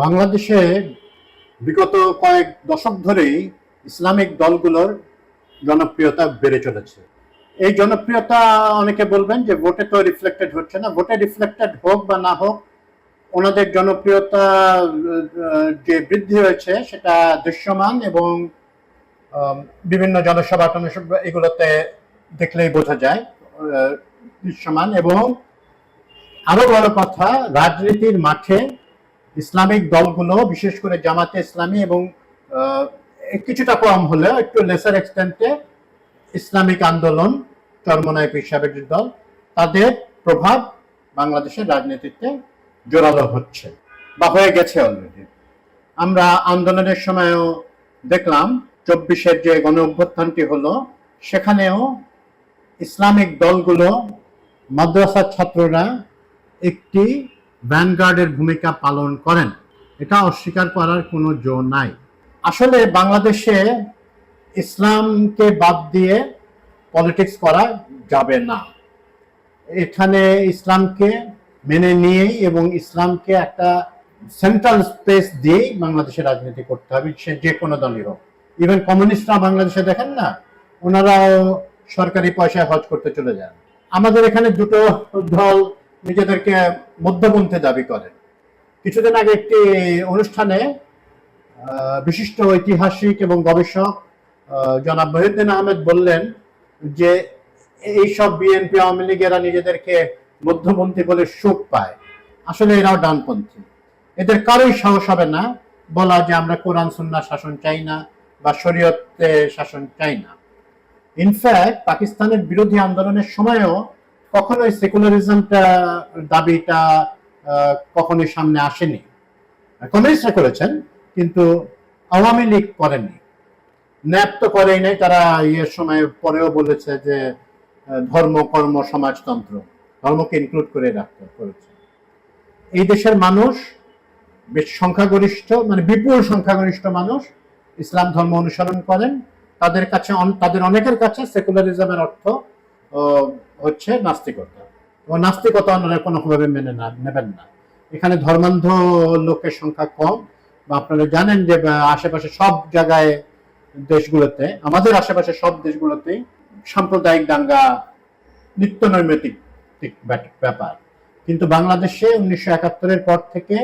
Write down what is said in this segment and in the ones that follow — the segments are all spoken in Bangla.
বাংলাদেশে বিগত কয়েক দশক ধরেই ইসলামিক দলগুলোর জনপ্রিয়তা বেড়ে চলেছে। এই জনপ্রিয়তা অনেকে বলবেন যে ভোটে তো রিফ্লেক্টেড হচ্ছে না। ভোটে রিফ্লেক্টেড হোক বা না হোক, ওনাদের জনপ্রিয়তা যে বৃদ্ধি হয়েছে সেটা দৃশ্যমান এবং বিভিন্ন জনসভা টনসভা এগুলোতে দেখলেই বোঝা যায় দৃশ্যমান এবং আরও বড় কথা, রাজনীতির মাঠে ইসলামিক দলগুলো, বিশেষ করে জামাতে ইসলামী এবং কিছুটা কম হলেও একটু লেসার এক্সটেন্টে ইসলামিক আন্দোলন চরমনায় পিসাবের দল, তাদের প্রভাব বাংলাদেশের রাজনীতিতে জোরালো হচ্ছে বা হয়ে গেছে অলরেডি আমরা আন্দোলনের সময়ও দেখলাম, চব্বিশের যে গণ অভ্যুত্থানটি হলো, সেখানেও ইসলামিক দলগুলো, মাদ্রাসার ছাত্ররা একটি ভ্যানগার্ডের ভূমিকা পালন করেন। এটা অস্বীকার করার কোনো জো নাই। আসলে বাংলাদেশে ইসলামকে বাদ দিয়ে পলিটিক্স করা যাবে না। এখানে ইসলামকে মেনে নিয়েই এবং ইসলামকে একটা সেন্ট্রাল স্পেস দিয়েই বাংলাদেশে রাজনীতি করতে হবে, সে যে কোনো দলই হোক। ইভেন কমিউনিস্টরা বাংলাদেশে দেখেন না, ওনারাও সরকারি পয়সায় হজ করতে চলে যান। আমাদের এখানে দুটো দল নিজেদেরকে মধ্যপন্থী দাবি করে। কিছুদিন আগে একটি অনুষ্ঠানে বিশিষ্ট ঐতিহাসিক এবং গবেষক জনাব মহিউদ্দিন আহমেদ বললেন যে এইসব বিএনপি আওয়ামী লীগেরা নিজেদেরকে মধ্যপন্থী বলে সুখ পায়। আসলে এরাও ডানপন্থী। এদের কারোই সাহস হবে না বলা যে আমরা কোরআন, সুন্নাহ শাসন চাই না বা শরীয়তে শাসন চাই না। ইনফ্যাক্ট পাকিস্তানের বিরোধী আন্দোলনের সময়ও কখনোই সেকুলারিজমটা দাবিটা কখনোই সামনে আসেনি। কমিউনিস্টরা করেছেন, কিন্তু আওয়ামী লীগ করেনি। ন্যাপ তো করেই নাই, তারা ইয়ের সময় পরেও বলেছে যে ধর্ম, কর্ম, সমাজতন্ত্র, ধর্মকে ইনক্লুড করে রাখতে করেছে। এই দেশের মানুষ, বেশ সংখ্যাগরিষ্ঠ মানে বিপুল সংখ্যাগরিষ্ঠ মানুষ ইসলাম ধর্ম অনুসরণ করেন। তাদের কাছে তাদের অনেকের কাছে সেকুলারিজমের অর্থ হচ্ছে নাস্তিকতা। এবং নাস্তিকতা ওনারা কোনোভাবে মেনে না, নেবেন না। এখানে ধর্মান্ধ লোকের সংখ্যা কম। বা আপনারা জানেন যে আশেপাশে সব জায়গায় দেশগুলোতে, আমাদের আশেপাশে সব দেশগুলোতেই সাম্প্রদায়িক দাঙ্গা নিত্য নৈমিত্তিক ব্যাপার। কিন্তু বাংলাদেশে উনিশশো একাত্তরের পর থেকে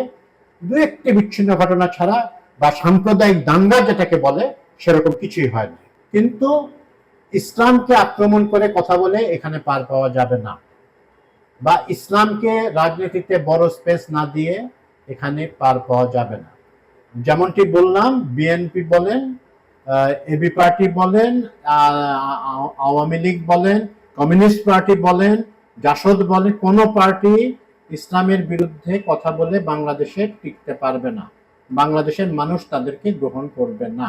দু একটি বিচ্ছিন্ন ঘটনা ছাড়া বা সাম্প্রদায়িক দাঙ্গা যেটাকে বলে, সেরকম কিছুই হয়নি। কিন্তু ইসলামকে আক্রমণ করে কথা বলে এখানে পার পাওয়া যাবে না। বা ইসলামকে রাজনীতিতে বড় স্পেস না দিয়ে এখানে পার পাওয়া যাবে না। যেমনটি বললাম বিএনপি বলেন এবি পার্টি বলেন আওয়ামী লীগ বলেন, কমিউনিস্ট পার্টি বলেন, জাসদ বলেন, কোনো পার্টি ইসলামের বিরুদ্ধে কথা বলে বাংলাদেশে টিকতে পারবে না। বাংলাদেশের মানুষ তাদেরকে গ্রহণ করবে না।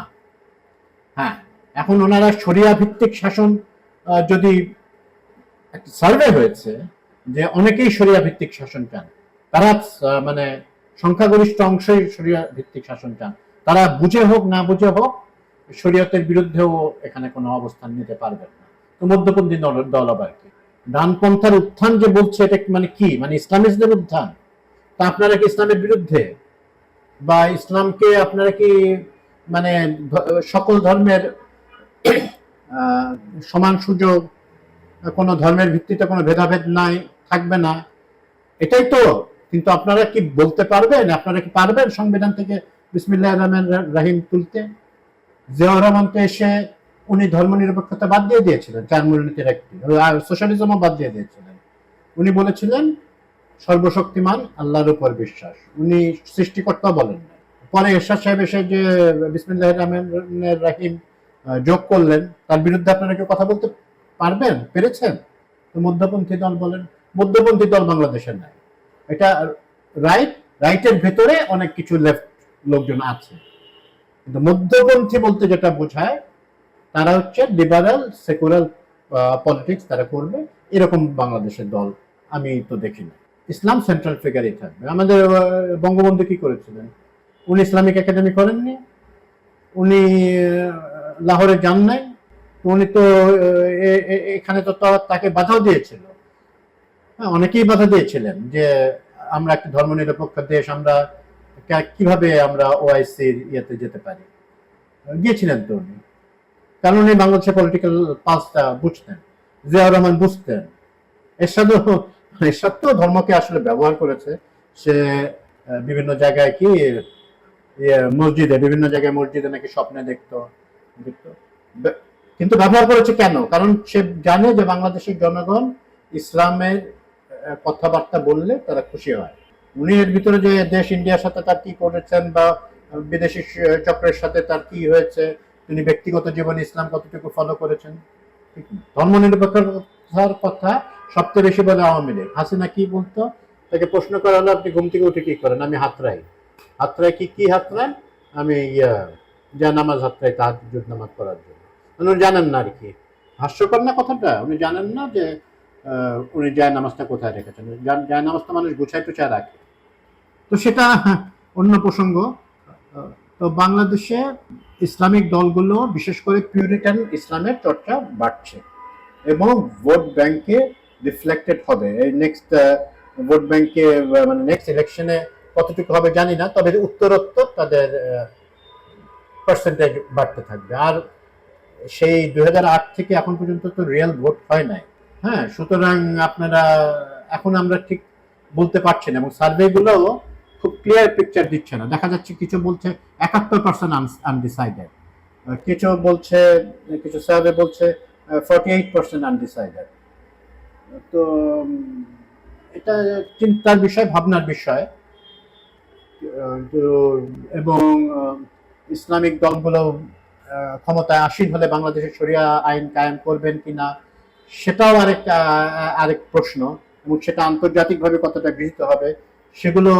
হ্যাঁ এখন ওনারা শরিয়া ভিত্তিক শাসন যদি একটা সার্ভে হয়েছে যে অনেকেই শরিয়া ভিত্তিক শাসন চান, তারা মানে সংখ্যাগরিষ্ঠ অংশই শরিয়া ভিত্তিক শাসন চান, তারা বুঝে হোক না বুঝে হোক, শরীয়তের বিরুদ্ধেও এখানে কোনো অবস্থান নিতে পারবেন না। তো মধ্যপন্থী দল আবার কি? ডানপন্থার উত্থান যে বলছে এটা মানে কি? মানে ইসলামিস্টদের উত্থান? তা আপনারা কি ইসলামের বিরুদ্ধে? বা ইসলামকে আপনারা কি মানে সকল ধর্মের সমান সুযোগ, কোনো ধর্মের ভিত্তিতে কোনো ভেদাভেদ নাই, থাকবে না। এটাই তো। কিন্তু আপনারা কি বলতে পারবেন? আপনারা কি পারবেন সংবিধান থেকে বিসমিল্লাহ রহমান রাহিম তুলতে? জিয়াউর রহমান তো এসে উনি ধর্মনিরপেক্ষতা বাদ দিয়ে দিয়েছিলেন চার মূলনীতির একটি। সোশ্যালিজমও বাদ দিয়ে দিয়েছিলেন। উনি বলেছিলেন, সর্বশক্তিমান আল্লাহর উপর বিশ্বাস। উনি সৃষ্টিকর্তা বলেন পরে এরশাদ সাহেব এসে যে বিসমিল্লাহ রহমানের রাহিম যোগ করলেন, তার বিরুদ্ধে আপনারা কেউ কথা বলতে পারবেন? পেরেছেন? মধ্যপন্থী দল বলেন, মধ্যপন্থী দল বাংলাদেশের নাই। এটা রাইট রাইটের ভেতরে অনেক কিছু লেফট লোকজন আছে। কিন্তু মধ্যপন্থী বলতে যেটা বোঝায়, তারা হচ্ছে লিবারাল সেকুলার পলিটিক্স তারা করবে। এরকম বাংলাদেশের দল আমি তো দেখি না। ইসলাম সেন্ট্রাল ফিগারই থাকবে আমাদের বঙ্গবন্ধু কি করেছিলেন? উনি ইসলামিক একাডেমি করেননি। উনি লাহোরে যান নাই উনি তো এখানে তো তাকে বাধাও দিয়েছিল। হ্যাঁ অনেকেই বাধা দিয়েছিলেন যে আমরা একটা ধর্মনিরপেক্ষ দেশ আমরা কীভাবে আমরা ওআইসির ইয়েতে যেতে পারি? গিয়েছিলেন তো উনি। কারণ উনি বাংলাদেশের পলিটিক্যাল পালসটা বুঝতেন জিয়াউর রহমান বুঝতেন। এরশাদও এরশাদ তো ধর্মকে আসলে ব্যবহার করেছে। সে বিভিন্ন জায়গায় কি ইয়ে, মসজিদে বিভিন্ন জায়গায় মসজিদে নাকি স্বপ্নে দেখতো। কিন্তু ব্যবহার করেছে কেন? কারণ সে জানে যে বাংলাদেশের জনগণ ইসলামের কথাবার্তা বললে তারা খুশি হয়। উনি এর ভিতরে যে দেশ ইন্ডিয়ার সাথে তার কি করেছেন বা বিদেশি চক্রের সাথে তার কি হয়েছে, তিনি ব্যক্তিগত জীবনে ইসলাম কতটুকু ফলো করেছেন ধর্ম না? ধর্মনিরপেক্ষতার কথা সবচেয়ে বেশি বলে আওয়ামী লীগ। হাসিনা কি বলতো? তাকে প্রশ্ন করা হলো আপনি ঘুম থেকে উঠে কি করেন? আমি হাতরাই হাতরাই কি কি হাতরান আমি, ইয়া যা নামাজ হাতরাই তাহাজ নামাজ পড়ার জন্য। মানে উনি জানেন না আর কি। হাস্যকর না কথাটা? উনি জানেন না যে উনি যায় নামাজটা কোথায় রেখেছেন? যায় নামাজটা মানুষ গুছায় টুছায় রাখে। তো সেটা অন্য প্রসঙ্গ। তো বাংলাদেশে ইসলামিক দলগুলো, বিশেষ করে পিউরিটান ইসলামের চর্চা বাড়ছে এবং ভোট ব্যাংকে রিফ্লেক্টেড হবে। এই নেক্সট ভোট ব্যাংকে মানে নেক্সট ইলেকশনে কতটুকু হবে জানি না, তবে উত্তরোত্তর তাদের পার্সেন্টেজ বাড়তে থাকবে। আর সেই দুই হাজার আট থেকে এখন পর্যন্ত তো রিয়েল ভোট হয় নাই। হ্যাঁ সুতরাং আপনারা, এখন আমরা ঠিক বলতে পারছি না এবং সার্ভেগুলো খুব ক্লিয়ার পিকচার দিচ্ছে না। দেখা যাচ্ছে কিছু বলছে একাত্তর পার্সেন্ট আনডিসাইডেড কিছু বলছে, কিছু সার্ভে বলছে ফর্টি এইট পার্সেন্ট আনডিসাইডেড তো এটা চিন্তার বিষয়, ভাবনার বিষয়। এবং ইসলামিক দলগুলো ক্ষমতায় আসীন হলে বাংলাদেশের শরিয়া আইন কায়েম করবেন কিনা সেটাও আরেক আহ, আরেক প্রশ্ন এবং সেটা আন্তর্জাতিকভাবে কতটা গৃহীত হবে সেগুলো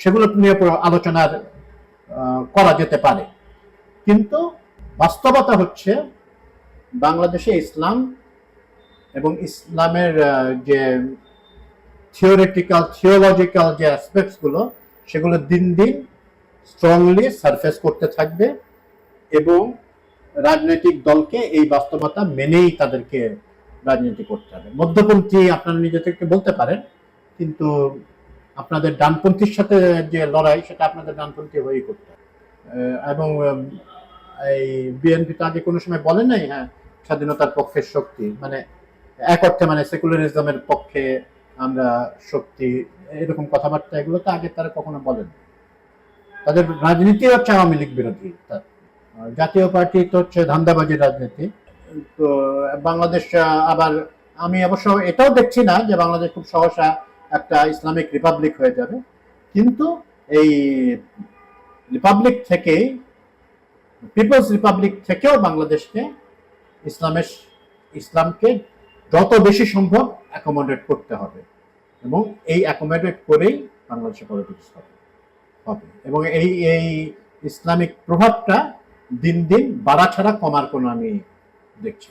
সেগুলো নিয়ে আলোচনার করা যেতে পারে। কিন্তু বাস্তবতা হচ্ছে বাংলাদেশে ইসলাম এবং ইসলামের যে থিওরিটিক্যাল থিওলজিক্যাল যে অ্যাসপেক্টসগুলো সেগুলো দিন দিন স্ট্রংলি সারফেস করতে থাকবে এবং রাজনৈতিক দলকে এই বাস্তবতা মেনেই তাদেরকে রাজনীতি করতে হবে। মধ্যপন্থী আপনারা নিজে থেকে বলতে পারেন, কিন্তু আপনাদের ডানপন্থীর সাথে যে লড়াই, সেটা আপনাদের ডানপন্থী হয়েই করতে এবং এই বিএনপি তো আগে কোনো সময় বলে নাই হ্যাঁ স্বাধীনতার পক্ষের শক্তি মানে এক অর্থে মানে সেকুলারিজমের পক্ষে আমরা শক্তি, এরকম কথাবার্তা এগুলো তো আগে তারা কখনো বলেন। তাদের রাজনীতি হচ্ছে আওয়ামী লীগ বিরোধী। জাতীয় পার্টি তো হচ্ছে ধান্দাবাজির রাজনীতি। তো বাংলাদেশ আবার আমি অবশ্য এটাও দেখছি না যে বাংলাদেশ খুব সহসা একটা ইসলামিক রিপাবলিক হয়ে যাবে। কিন্তু এই রিপাবলিক থেকেই, পিপলস রিপাবলিক থেকেও বাংলাদেশকে ইসলামের ইসলামকে যত বেশি সম্ভব অ্যাকোমোডেট করতে হবে। এবং এই অ্যাকোমোডেট করেই বাংলাদেশে পলিটিক্স হবে। এবং এই এই ইসলামিক প্রভাবটা দিন দিন বাড়া ছাড়া কমার কোনো আমি দেখছি।